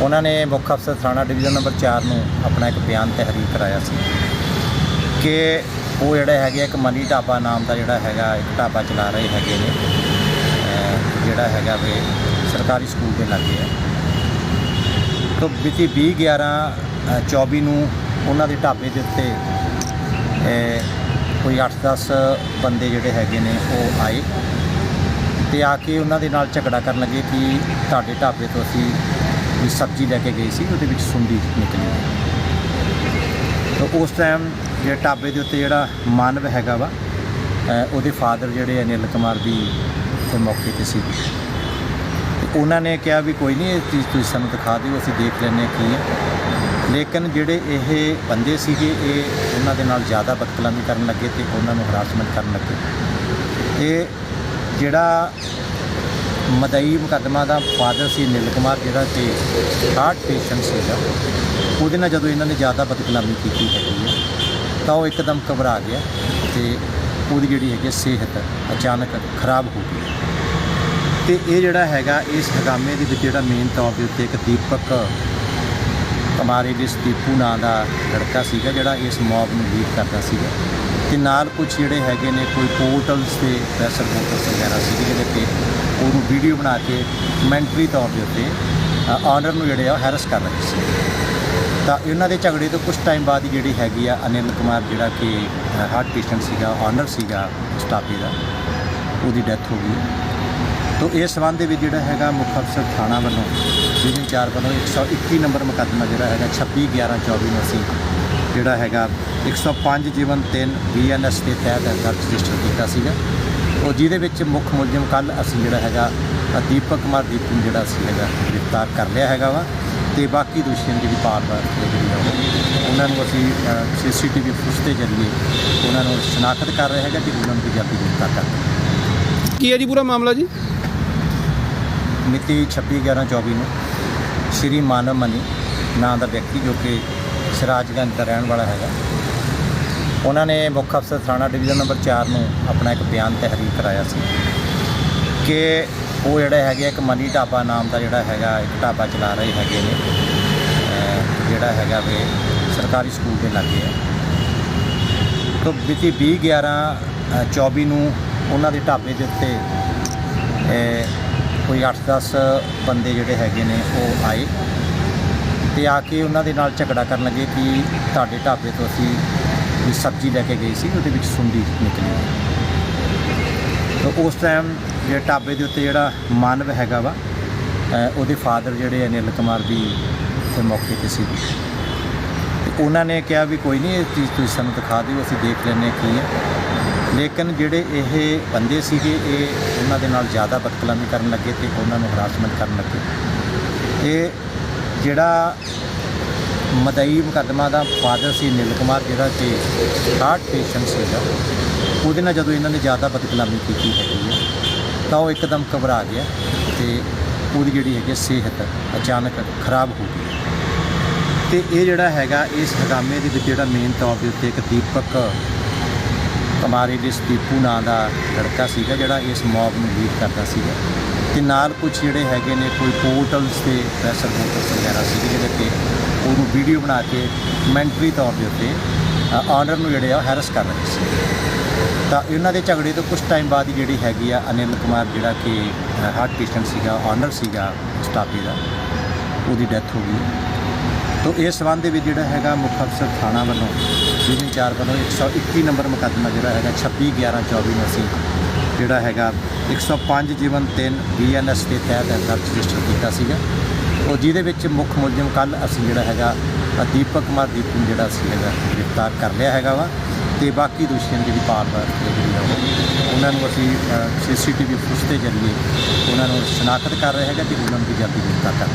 ਉਹਨਾਂ ਨੇ ਮੁੱਖ ਅਫਸਰ ਥਾਣਾ ਡਿਵੀਜ਼ਨ ਨੰਬਰ 4 ਨੂੰ ਆਪਣਾ ਇੱਕ ਬਿਆਨ ਤਹਿਰੀਰ ਕਰਾਇਆ ਸੀ ਕਿ ਉਹ ਜਿਹੜਾ ਹੈਗਾ ਇੱਕ ਮਨੀ ਢਾਬਾ ਨਾਮ ਦਾ ਜਿਹੜਾ ਹੈਗਾ, ਇੱਕ ਢਾਬਾ ਚਲਾ ਰਹੇ ਹੈਗੇ ਨੇ ਜਿਹੜਾ ਹੈਗਾ ਵੀ ਸਰਕਾਰੀ ਸਕੂਲ ਦੇ ਲਾਗੇ ਹੈ ਤੋਂ ਮਿਤੀ 20 11 24 ਨੂੰ ਉਹਨਾਂ ਦੇ ਢਾਬੇ ਦੇ ਉੱਤੇ ਕੋਈ 8-10 ਬੰਦੇ ਜਿਹੜੇ ਹੈਗੇ ਨੇ ਉਹ ਆਏ ਤੇ ਆ ਕੇ ਉਹਨਾਂ ਦੇ ਨਾਲ ਝਗੜਾ ਕਰਨ ਲੱਗੇ ਕਿ ਤੁਹਾਡੇ ਢਾਬੇ ਤੋਂ ਅਸੀਂ ਵੀ ਸਬਜ਼ੀ ਲੈ ਕੇ ਗਈ ਸੀ, ਉਹਦੇ ਵਿੱਚ ਸੁੰਡੀ ਨਿਕਲੀ ਤਾਂ ਉਸ ਟਾਈਮ ਜਿਹੜੇ ਢਾਬੇ ਦੇ ਉੱਤੇ ਜਿਹੜਾ ਮਾਨਵ ਹੈਗਾ ਵਾ ਉਹਦੇ ਫਾਦਰ ਜਿਹੜੇ ਅਨਿਲ ਕੁਮਾਰ ਦੀ ਤੇ ਮੌਕੇ ਤੇ ਸੀ। ਤੇ ਉਹਨਾਂ ਨੇ ਕਿਹਾ ਵੀ ਕੋਈ ਨਹੀਂ ਇਹ ਚੀਜ਼ ਤੁਸੀਂ ਸਾਨੂੰ ਦਿਖਾ ਦਿਓ, ਅਸੀਂ ਦੇਖ ਲੈਂਦੇ ਹਾਂ ਕੀ ਹੈ। ਲੇਕਿਨ ਜਿਹੜੇ ਇਹ ਬੰਦੇ ਸੀਗੇ, ਇਹ ਉਹਨਾਂ ਦੇ ਨਾਲ ਜ਼ਿਆਦਾ ਬਦਕਲਾਮੀ ਕਰਨ ਲੱਗੇ ਤੇ ਉਹਨਾਂ ਨੂੰ ਹਰਾਸਮੈਂਟ ਕਰਨ ਲੱਗੇ। ਇਹ ਜਿਹੜਾ ਮਦਈ ਮੁਕੱਦਮਾ ਦਾ ਫਾਦਰ ਸੀ ਨਿਲ ਕੁਮਾਰ ਜਿਹੜਾ ਕਿ ਹਾਰਟ ਪੇਸ਼ੈਂਟ ਸੀਗਾ। ਉਹਦੇ ਨਾਲ ਜਦੋਂ ਇਹਨਾਂ ਨੇ ਜ਼ਿਆਦਾ ਬਦਕਲਾਮੀ ਕੀਤੀ ਹੈਗੀ ਹੈ, ਤਾਂ ਉਹ ਇੱਕਦਮ ਘਬਰਾ ਗਿਆ ਤੇ ਉਹਦੀ ਜਿਹੜੀ ਹੈਗੀ ਹੈ ਸਿਹਤ ਅਚਾਨਕ ਖਰਾਬ ਹੋ ਗਈ। ਤੇ ਇਹ ਜਿਹੜਾ ਹੈਗਾ, ਇਸ ਹਗਾਮੇ ਦੇ ਵਿੱਚ ਜਿਹੜਾ ਮੇਨ ਤੌਰ ਦੇ ਉੱਤੇ ਇੱਕ ਦੀਪਕ ਕੁਮਾਰੀ ਜਿਸ ਦੀਪੂ ਨਾਂ ਦਾ ਲੜਕਾ ਸੀਗਾ ਜਿਹੜਾ ਇਸ ਮੌਬ ਨੂੰ ਲੀਡ ਕਰਦਾ ਸੀਗਾ। ਤੇ ਨਾਲ ਕੁਝ ਜਿਹੜੇ ਹੈਗੇ ਨੇ, ਕੋਈ ਪੋਰਟਲਸ ਤੇ ਪ੍ਰੈਸ਼ਰ ਪੋਰਟਲਸ ਵਗੈਰਾ ਸੀਗੇ ਜਿਹਦੇ ਤੇ ਉਹਨੂੰ ਵੀਡੀਓ ਬਣਾ ਕੇ ਕਮੈਂਟਰੀ ਤੌਰ ਦੇ ਉੱਤੇ ਆਨਰ ਨੂੰ ਜਿਹੜੇ ਆ ਹੈਰਸ ਕਰ ਰਹੇ ਸੀ। ਤਾਂ ਇਹਨਾਂ ਦੇ ਝਗੜੇ ਤੋਂ ਕੁਝ ਟਾਈਮ ਬਾਅਦ ਹੀ ਜਿਹੜੀ ਹੈਗੀ ਆ ਅਨਿਲ ਕੁਮਾਰ ਜਿਹੜਾ ਕਿ ਹਾਰਟ ਪੇਸ਼ੈਂਟ ਸੀਗਾ ਆਨਰ ਸੀਗਾ ਸਟਾਫੀ ਦਾ, ਉਹਦੀ ਡੈਥ ਹੋ ਗਈ। ਤੋ ਇਸ ਸੰਬੰਧ ਦੇ ਵਿੱਚ ਜਿਹੜਾ ਹੈਗਾ ਮੁੱਖ ਅਫਸਰ ਥਾਣਾ ਵੱਲੋਂ ਡਿਵੀਜ਼ਨ 4 ਵੱਲੋਂ 121 ਨੰਬਰ ਮੁਕੱਦਮਾ ਜਿਹੜਾ ਹੈਗਾ 26 11 24 ਨੂੰ ਅਸੀਂ ਜਿਹੜਾ ਹੈਗਾ 105 ਜੀਵਨ 3 ਬੀਐਨਐਸ ਦੇ ਤਹਿਤ ਦਰਜ ਰਜਿਸਟਰ ਕੀਤਾ ਸੀਗਾ। ਉਹ ਜਿਹਦੇ ਵਿੱਚ ਮੁੱਖ ਮੁਲਜ਼ਮ ਕੱਲ ਅਸੀਂ ਜਿਹੜਾ ਹੈਗਾ ਦੀਪਕ ਕੁਮਾਰ ਦੀਪੂ ਨੂੰ ਜਿਹੜਾ ਅਸੀਂ ਹੈਗਾ ਗ੍ਰਿਫਤਾਰ ਕਰ ਲਿਆ ਹੈਗਾ ਵਾ ਤੇ ਬਾਕੀ ਦੋਸ਼ੀਆਂ ਦੀ ਵਾਸਤੇ ਜਿਹੜੀ ਆ ਉਹ ਉਹਨਾਂ ਨੂੰ ਅਸੀਂ ਸੀਸੀਟੀਵੀ ਫੁਟੇਜ ਦੇ ਜ਼ਰੀਏ ਉਹਨਾਂ ਨੂੰ ਸ਼ਨਾਖਤ ਕਰ ਰਹੇ ਹੈਗਾ ਕਿ ਉਹਨਾਂ ਨੂੰ ਵੀ ਜਲਦੀ ਗ੍ਰਿਫਤਾਰ ਕਰ ਕੀ ਹੈ ਜੀ ਪੂਰਾ ਮਾਮਲਾ ਜੀ? ਮਿਤੀ 26 11 24 ਨੂੰ। ਸ਼੍ਰੀ ਮਾਨਵ ਮਨੀ ਨਾਂ ਦਾ ਵਿਅਕਤੀ ਜੋ ਕਿ ਸਿਰਾਜਗੰਜ ਦਾ ਰਹਿਣ ਵਾਲਾ ਹੈਗਾ। ਉਹਨਾਂ ਨੇ ਮੁੱਖ ਅਫਸਰ ਥਾਣਾ ਡਿਵੀਜ਼ਨ ਨੰਬਰ 4 ਨੂੰ ਆਪਣਾ ਇੱਕ ਬਿਆਨ ਤਹਿਰੀਰ ਕਰਾਇਆ ਸੀ ਕਿ ਉਹ ਜਿਹੜਾ ਹੈਗਾ ਇੱਕ ਮਨੀ ਢਾਬਾ ਨਾਮ ਦਾ ਜਿਹੜਾ ਹੈਗਾ ਇੱਕ ਢਾਬਾ ਚਲਾ ਰਹੇ ਹੈਗੇ ਨੇ। ਜਿਹੜਾ ਹੈਗਾ ਵੀ ਸਰਕਾਰੀ ਸਕੂਲ ਦੇ ਲਾਗੇ ਹੈ। ਤੋਂ ਮਿਤੀ 20 11 24 ਨੂੰ ਉਹਨਾਂ ਦੇ ਢਾਬੇ ਦੇ ਉੱਤੇ ਕੋਈ 8-10 ਬੰਦੇ ਜਿਹੜੇ ਹੈਗੇ ਨੇ ਉਹ ਆਏ ਤੇ ਆ ਕੇ ਉਹਨਾਂ ਦੇ ਨਾਲ ਝਗੜਾ ਕਰਨ ਲੱਗੇ ਕਿ ਤੁਹਾਡੇ ਢਾਬੇ ਤੋਂ ਅਸੀਂ ਵੀ ਸਬਜ਼ੀ ਲੈ ਕੇ ਗਏ ਸੀ, ਉਹਦੇ ਵਿੱਚ ਸੁੰਡੀ ਨਿਕਲੀ। ਤਾਂ ਉਸ ਟਾਈਮ ਜਿਹੜੇ ਢਾਬੇ ਦੇ ਉੱਤੇ ਜਿਹੜਾ ਮਾਨਵ ਹੈਗਾ ਵਾ ਉਹਦੇ ਫਾਦਰ ਜਿਹੜੇ ਅਨਿਲ ਕੁਮਾਰ ਵੀ ਤੇ ਮੌਕੇ ਤੇ ਸੀ ਤੇ ਉਹਨਾਂ ਨੇ ਕਿਹਾ ਵੀ ਕੋਈ ਨਹੀਂ ਇਹ ਚੀਜ਼ ਤੁਸੀਂ ਸਾਨੂੰ ਦਿਖਾ ਦਿਓ, ਅਸੀਂ ਦੇਖ ਲੈਂਦੇ ਹਾਂ ਕੀ ਹੈ। ਲੇਕਿਨ ਜਿਹੜੇ ਇਹ ਬੰਦੇ ਸੀਗੇ, ਇਹ ਉਹਨਾਂ ਦੇ ਨਾਲ ਜ਼ਿਆਦਾ ਬਦਕਲਾਮੀ ਕਰਨ ਲੱਗੇ ਤੇ ਉਹਨਾਂ ਨੂੰ ਹਰਾਸਮੈਂਟ ਕਰਨ ਲੱਗੇ। ਇਹ ਜਿਹੜਾ ਮਦਈ ਮੁਕੱਦਮਾ ਦਾ ਫਾਦਰ ਸੀ ਨੀਲ ਕੁਮਾਰ, ਜਿਹੜਾ ਕਿ ਹਾਰਟ ਪੇਸ਼ੈਂਟ ਸੀਗਾ, ਉਹਦੇ ਨਾਲ ਜਦੋਂ ਇਹਨਾਂ ਨੇ ਜ਼ਿਆਦਾ ਬਦਕਲਾਮੀ ਕੀਤੀ ਹੈਗੀ ਹੈ ਤਾਂ ਉਹ ਇੱਕਦਮ ਘਬਰਾ ਗਿਆ ਤੇ ਉਹਦੀ ਜਿਹੜੀ ਹੈਗੀ ਸਿਹਤ ਅਚਾਨਕ ਖਰਾਬ ਹੋ ਗਈ। ਤੇ ਇਹ ਜਿਹੜਾ ਹੈਗਾ, ਇਸ ਹਗਾਮੇ ਦੇ ਵਿੱਚ ਜਿਹੜਾ ਮੇਨ ਤੌਰ ਦੇ ਉੱਤੇ ਇੱਕ ਦੀਪਕ ਕੁਮਾਰੀ ਜਿਸ ਦੀਪੂ ਨਾਂ ਦਾ ਲੜਕਾ ਸੀਗਾ ਜਿਹੜਾ ਇਸ ਮੌਬ ਨੂੰ ਲੀਡ ਕਰਦਾ ਸੀਗਾ। ਤੇ ਨਾਲ ਕੁਝ ਜਿਹੜੇ ਹੈਗੇ ਨੇ ਕੋਈ ਪੋਰਟਲਸ ਤੇ ਪ੍ਰੈਸ਼ਰ ਪੋਰਟਲਸ ਵਗੈਰਾ ਸੀਗੇ ਜਿਹਦੇ ਤੇ ਉਹਨੂੰ ਵੀਡੀਓ ਬਣਾ ਕੇ ਮੈਂਟਰੀ ਤੌਰ ਦੇ ਉੱਤੇ ਆਨਰ ਨੂੰ ਜਿਹੜੇ ਆ ਹੈਰਸ ਕਰ ਰਹੇ ਸੀ। ਤਾਂ ਇਹਨਾਂ ਦੇ ਝਗੜੇ ਤੋਂ ਕੁਝ ਟਾਈਮ ਬਾਅਦ ਹੀ ਜਿਹੜੀ ਹੈਗੀ ਆ ਅਨਿਲ ਕੁਮਾਰ ਜਿਹੜਾ ਕਿ ਹਾਰਟ ਪੇਸ਼ੈਂਟ ਸੀਗਾ ਆਨਰ ਸੀਗਾ ਸਟਾਫੀ ਦਾ, ਉਹਦੀ ਡੈਥ ਹੋ ਗਈ। ਤੋ ਇਸ ਸੰਬੰਧ ਦੇ ਵਿੱਚ ਜਿਹੜਾ ਹੈਗਾ ਮੁੱਖ ਅਫਸਰ ਥਾਣਾ ਵੱਲੋਂ ਡਿਵੀਜ਼ਨ 4 ਵੱਲੋਂ 121 ਨੰਬਰ ਮੁਕੱਦਮਾ ਜਿਹੜਾ ਹੈਗਾ 26 11 24 ਨੂੰ ਅਸੀਂ ਜਿਹੜਾ ਹੈਗਾ 105 ਜੀਵਨ 3 ਬੀਐਨਐਸ ਦੇ ਤਹਿਤ ਦਰਜ ਰਜਿਸਟਰ ਕੀਤਾ ਸੀਗਾ। ਉਹ ਜਿਹਦੇ ਵਿੱਚ ਮੁੱਖ ਮੁਲਜ਼ਮ ਕੱਲ ਅਸੀਂ ਜਿਹੜਾ ਹੈਗਾ ਦੀਪਕ ਕੁਮਾਰ ਦੀਪ ਨੂੰ ਜਿਹੜਾ ਅਸੀਂ ਹੈਗਾ ਗ੍ਰਿਫਤਾਰ ਕਰ ਲਿਆ ਹੈਗਾ ਵਾ ਤੇ ਬਾਕੀ ਦੋਸ਼ੀਆਂ ਦੀ ਜਿਹੜੀ ਭਾਲ ਵਾਸਤੇ ਜਿਹੜੀ ਆ ਉਹ। ਉਹਨਾਂ ਨੂੰ ਅਸੀਂ ਸੀਸੀਟੀਵੀ ਫੁਟੇਜ ਦੇ ਜ਼ਰੀਏ ਉਹਨਾਂ ਨੂੰ ਸ਼ਨਾਖਤ ਕਰ ਰਹੇ ਹੈਗਾ ਕਿ ਉਹਨਾਂ ਨੂੰ ਵੀ ਜਲਦੀ ਗ੍ਰਿਫਤਾਰ ਕਰ